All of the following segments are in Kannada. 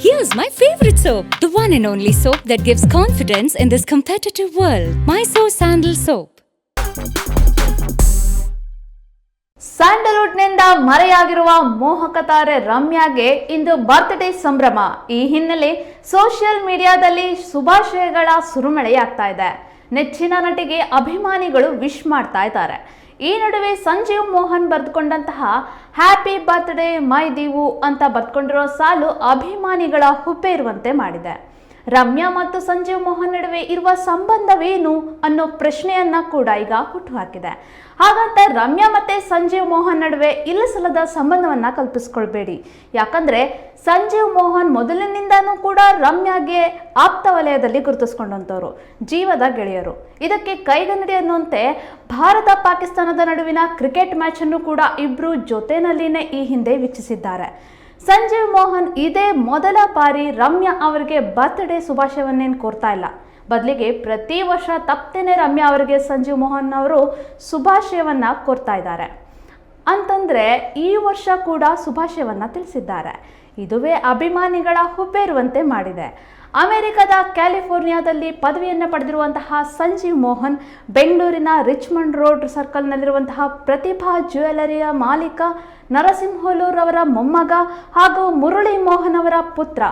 Here's my favorite soap, the one and only soap that gives confidence in this competitive world. Mysore Sandal Soap. ಸ್ಯಾಂಡಲ್ವುಡ್ನಿಂದ ಮರೆಯಾಗಿರುವ ಮೋಹಕ ತಾರೆ ರಮ್ಯಾಗೆ ಇಂದು ಬರ್ತ್ಡೇ ಸಂಭ್ರಮ ಈ ಹಿನ್ನೆಲೆ ಸೋಷಿಯಲ್ ಮೀಡಿಯಾದಲ್ಲಿ ಶುಭಾಶಯಗಳ ಸುರುಮಳೆಯಾಗ್ತಾ ಇದೆ ನೆಚ್ಚಿನ ನಟಿಗೆ ಅಭಿಮಾನಿಗಳು ವಿಶ್ ಮಾಡ್ತಾ ಇದ್ದಾರೆ ಈ ನಡುವೆ ಸಂಜೀವ್ ಮೋಹನ್ ಬರೆದುಕೊಂಡಂತಹ ಹ್ಯಾಪಿ ಬರ್ತ್ಡೇ ಮೈ ದೀವು ಅಂತ ಬರೆದುಕೊಂಡಿರೋ ಸಾಲು ಅಭಿಮಾನಿಗಳ ಹುಬ್ಬೇರುವಂತೆ ಮಾಡಿದೆ. ರಮ್ಯಾ ಮತ್ತು ಸಂಜೀವ್ ಮೋಹನ್ ನಡುವೆ ಇರುವ ಸಂಬಂಧವೇನು ಅನ್ನೋ ಪ್ರಶ್ನೆಯನ್ನ ಕೂಡ ಈಗ ಹುಟ್ಟುಹಾಕಿದೆ. ಹಾಗಂತ ರಮ್ಯಾ ಮತ್ತೆ ಸಂಜೀವ್ ಮೋಹನ್ ನಡುವೆ ಇಲ್ಲಸಲದ ಸಂಬಂಧವನ್ನ ಕಲ್ಪಿಸ್ಕೊಳ್ಬೇಡಿ. ಯಾಕಂದ್ರೆ ಸಂಜೀವ್ ಮೋಹನ್ ಮೊದಲಿನಿಂದಾನೂ ಕೂಡ ರಮ್ಯಾಗೆ ಆಪ್ತ ವಲಯದಲ್ಲಿ ಗುರುತಿಸ್ಕೊಂಡಂಥವ್ರು, ಜೀವದ ಗೆಳೆಯರು. ಇದಕ್ಕೆ ಕೈಗನ್ನಡಿ ಅನ್ನುವಂತೆ ಭಾರತ ಪಾಕಿಸ್ತಾನದ ನಡುವಿನ ಕ್ರಿಕೆಟ್ ಮ್ಯಾಚ್ ಅನ್ನು ಕೂಡ ಇಬ್ರು ಜೊತೆನಲ್ಲಿನೇ ಈ ಹಿಂದೆ ವೀಕ್ಷಿಸಿದ್ದಾರೆ. ಸಂಜೀವ್ ಮೋಹನ್ ಇದೇ ಮೊದಲ ಬಾರಿ ರಮ್ಯಾ ಅವರಿಗೆ ಬರ್ತ್ಡೇ ಶುಭಾಶಯವನ್ನೇನು ಕೋರ್ತಾ ಇಲ್ಲ. ಬದಲಿಗೆ ಪ್ರತಿ ವರ್ಷ ತಪ್ಪದೇನೆ ರಮ್ಯಾ ಅವರಿಗೆ ಸಂಜೀವ್ ಮೋಹನ್ ಅವರು ಶುಭಾಶಯವನ್ನ ಕೋರ್ತಾ ಇದ್ದಾರೆ. ಅಂತಂದ್ರೆ ಈ ವರ್ಷ ಕೂಡ ಶುಭಾಶಯವನ್ನ ತಿಳಿಸಿದ್ದಾರೆ. ಇದುವೇ ಅಭಿಮಾನಿಗಳ ಹುಬ್ಬೇರುವಂತೆ ಮಾಡಿದೆ. ಅಮೆರಿಕದ ಕ್ಯಾಲಿಫೋರ್ನಿಯಾದಲ್ಲಿ ಪದವಿಯನ್ನು ಪಡೆದಿರುವಂತಹ ಸಂಜೀವ್ ಮೋಹನ್, ಬೆಂಗಳೂರಿನ ರಿಚ್ಮಂಡ್ ರೋಡ್ ಸರ್ಕಲ್ನಲ್ಲಿರುವಂತಹ ಪ್ರತಿಭಾ ಜ್ಯುವೆಲರಿಯ ಮಾಲೀಕ ನರಸಿಂಹೋಲೂರ್ ಅವರ ಮೊಮ್ಮಗ ಹಾಗೂ ಮುರಳಿ ಮೋಹನ್ ಅವರ ಪುತ್ರ.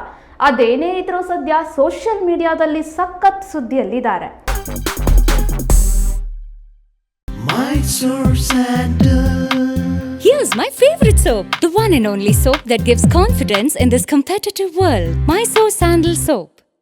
ಅದೇನೇ ಇದ್ರೂ ಸದ್ಯ ಸೋಷಿಯಲ್ ಮೀಡಿಯಾದಲ್ಲಿ ಸಖತ್ ಸುದ್ದಿಯಲ್ಲಿದ್ದಾರೆ. Sandal My favorite soap, the one and only soap that gives confidence in this competitive world. my Mysore Sandal Soap.